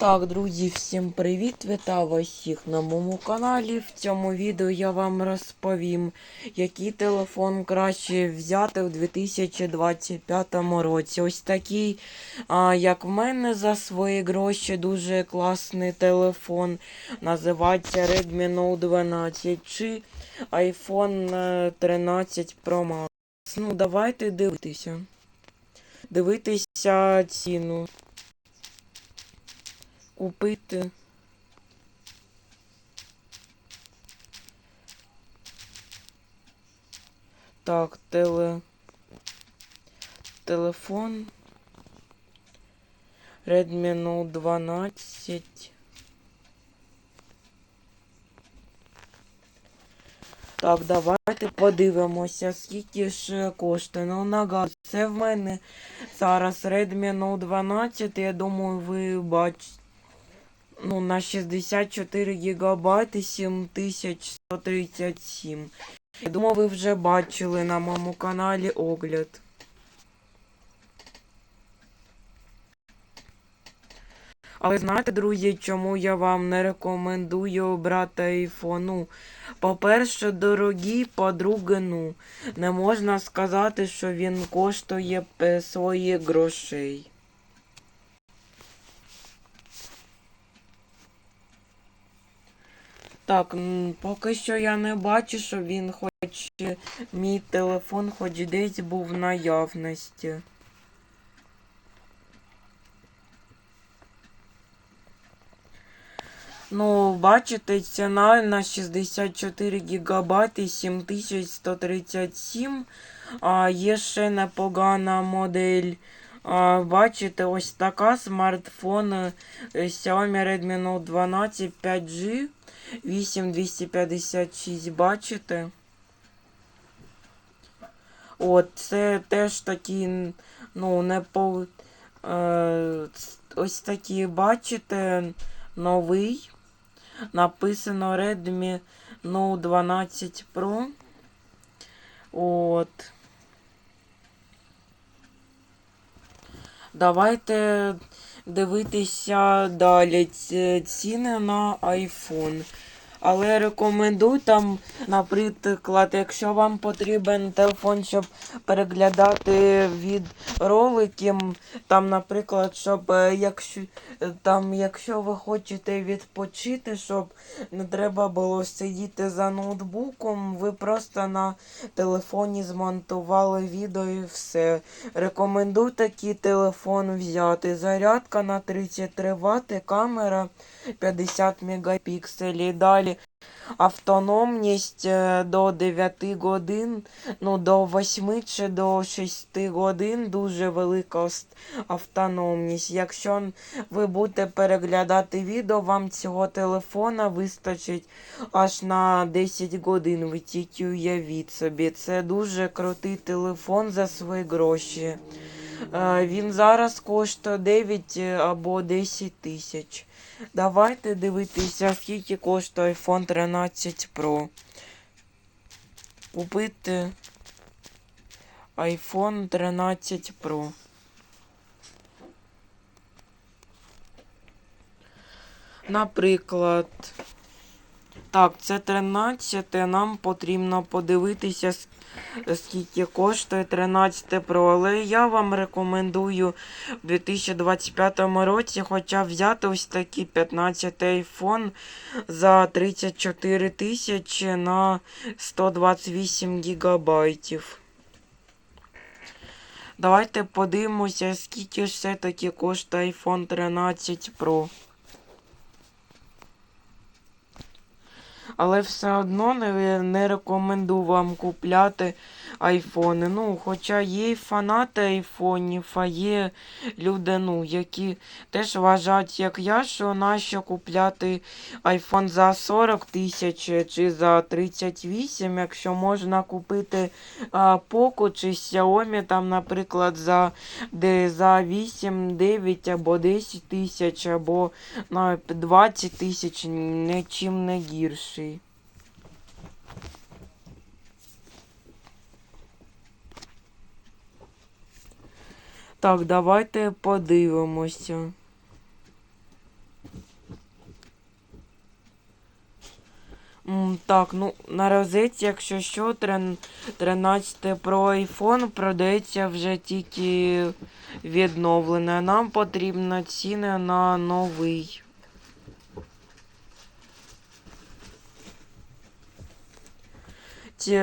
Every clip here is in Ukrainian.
Так, друзі, всім привіт! Вітаю вас всіх на моєму каналі. В цьому відео я вам розповім, який телефон краще взяти в 2025 році. Ось такий, а, як в мене за свої гроші, дуже класний телефон. Називається Redmi Note 12 чи iPhone е, 13 Pro Max. Ну, давайте дивитися. Дивитися ціну купити. Так, теле... телефон. Redmi Note 12. Так, давайте подивимося, скільки ж коштує. Ну, нагадую, це в мене зараз Redmi Note 12. Я думаю, ви бачите. Ну, на 64 гігабайти 7137. Я думаю, ви вже бачили на моєму каналі огляд. Але знаєте, друзі, чому я вам не рекомендую брати iPhone? Ну, по-перше, дорогий, по-друге, ну, не можна сказати, що він коштує своїх грошей. Так, поки що я не бачу, що він хоч мій телефон хоч десь був в наявності. Ну, бачите, ціна на 64 гігабайти 7137. А є ще непогана модель. Бачите, ось така смартфон е, Xiaomi Redmi Note 12 5G 8256, бачите? От, це теж такі, ну, не по. Е, ось такі, бачите, новий. Написано Redmi Note 12 Pro. От. Давайте дивитися далі ціни на iPhone. Але рекомендую там, наприклад, якщо вам потрібен телефон, щоб переглядати від роликів, там, наприклад, щоб е, якщо е, там, якщо ви хочете відпочити, щоб не треба було сидіти за ноутбуком, ви просто на телефоні змонтували відео і все. Рекомендую такий телефон взяти. Зарядка на 33 Вт, камера 50 мегапікселів. Далі автономність е, до 9 годин, ну до 8 чи до 6 годин дуже велика автономність. Якщо ви будете переглядати відео, вам цього телефона вистачить аж на 10 годин. Ви тільки уявіть собі. Це дуже крутий телефон за свої гроші. Е, Він зараз коштує 9 або 10 тисяч. Давайте дивитися, скільки коштує iPhone 13 Pro. Купити iPhone 13 Pro. Наприклад, так, це 13, нам потрібно подивитися, скільки коштує 13 Pro. Але я вам рекомендую в 2025 році хоча взяти ось такий 15 iPhone за 34 тисячі на 128 гігабайтів. Давайте подивимося, скільки все-таки коштує iPhone 13 Pro. Але все одно не, не рекомендую вам купляти айфони. Ну, хоча є й фанати айфонів, а є люди, ну, які теж вважають, як я, що нащо купляти айфон за 40 тисяч чи за 38, якщо можна купити а, Poco чи Xiaomi, там, наприклад, за, де, за 8, 9 або 10 тисяч, або на 20 тисяч нічим не гірший. Так, давайте подивимося. Так, ну на розетці, якщо що, 13 про iPhone продається вже тільки відновлене. Нам потрібно ціни на новий.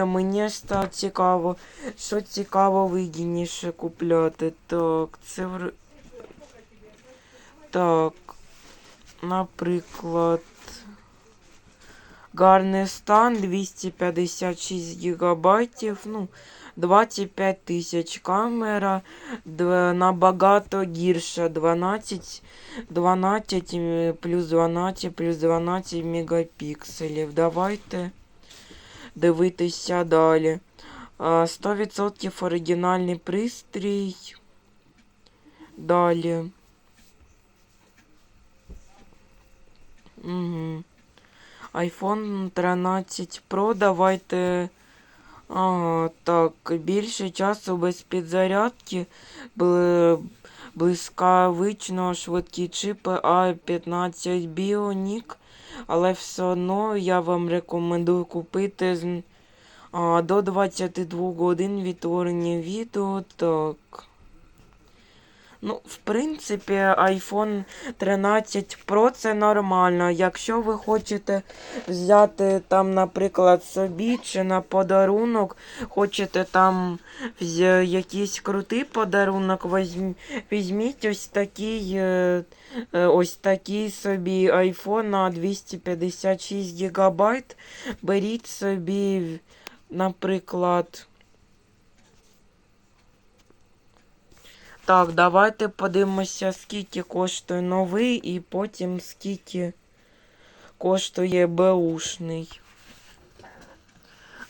мені стало цікаво, що цікаво вигідніше купляти. Так, це в... Так, наприклад. Гарний стан 256 гігабайтів, ну, 25 тисяч камера, д- набагато гірша, 12, 12 м, плюс 12 плюс 12 мегапікселів. Давайте Дивитися далі. А, 100% оригінальний пристрій. Далі. Угу. iPhone 13 Pro давайте. Ага, так, більше часу без підзарядки. Бли- Блискавично швидкі чипи A15 Bionic. Але все одно я вам рекомендую купити а, до 22 годин відтворення відео. Так. Ну, в принципі, iPhone 13 Pro це нормально. Якщо ви хочете взяти там, наприклад, собі чи на подарунок, хочете там якийсь крутий подарунок, візьміть ось такий, е, е, ось такий собі iPhone на 256 ГБ. Беріть собі, наприклад. Так, давайте подивимося, скільки коштує новий і потім скільки коштує беушний.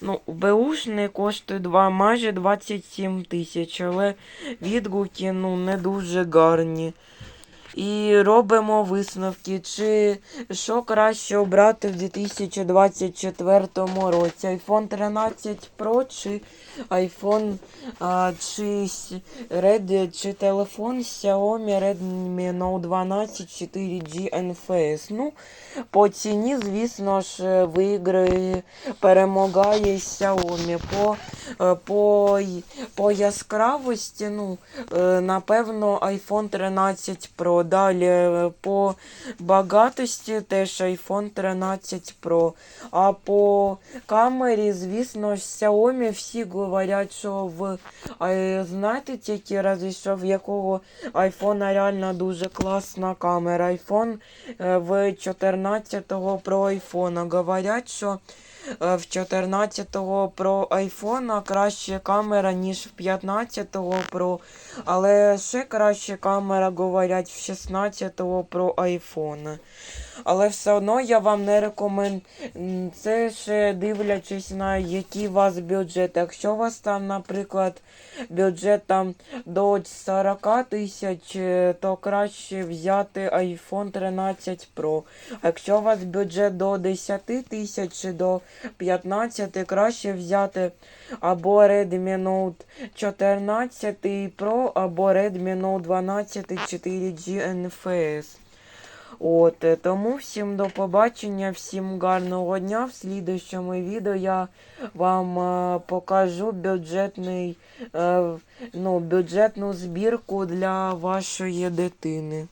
Ну, беушний коштує 2, майже 27 тисяч, але відгуки ну, не дуже гарні. І робимо висновки, чи що краще обрати в 2024 році. iPhone 13 Pro чи iPhone а, чи Red, чи телефон Xiaomi Redmi Note 12 4G NFS. Ну, по ціні, звісно ж, виграє, перемагає Xiaomi. По, по, по яскравості, ну, е, напевно, iPhone 13 Pro. Далі е, по багатості теж iPhone 13 Pro. А по камері, звісно Xiaomi всі говорять, що в знаєте тільки разі, що в якого iPhone реально дуже класна камера. iPhone е, в 14-го Pro iPhone. Говорять, що е, в 14-го про iPhone краще камера, ніж в 15-го про. Але ще краще камера, говорять, в 16-го про iPhone. Але все одно я вам не рекомендую. Це ще дивлячись на який у вас бюджет. Якщо у вас там, наприклад, бюджет там до 40 тисяч, е, то краще взяти iPhone 13 Pro. Якщо у вас бюджет до 10 тисяч чи до 15, краще взяти або Redmi Note 14 Pro, або Redmi Note 12 4G NFS. От, е, тому всім до побачення, всім гарного дня. В слідущому відео я вам е, покажу бюджетний, е, ну, бюджетну збірку для вашої дитини.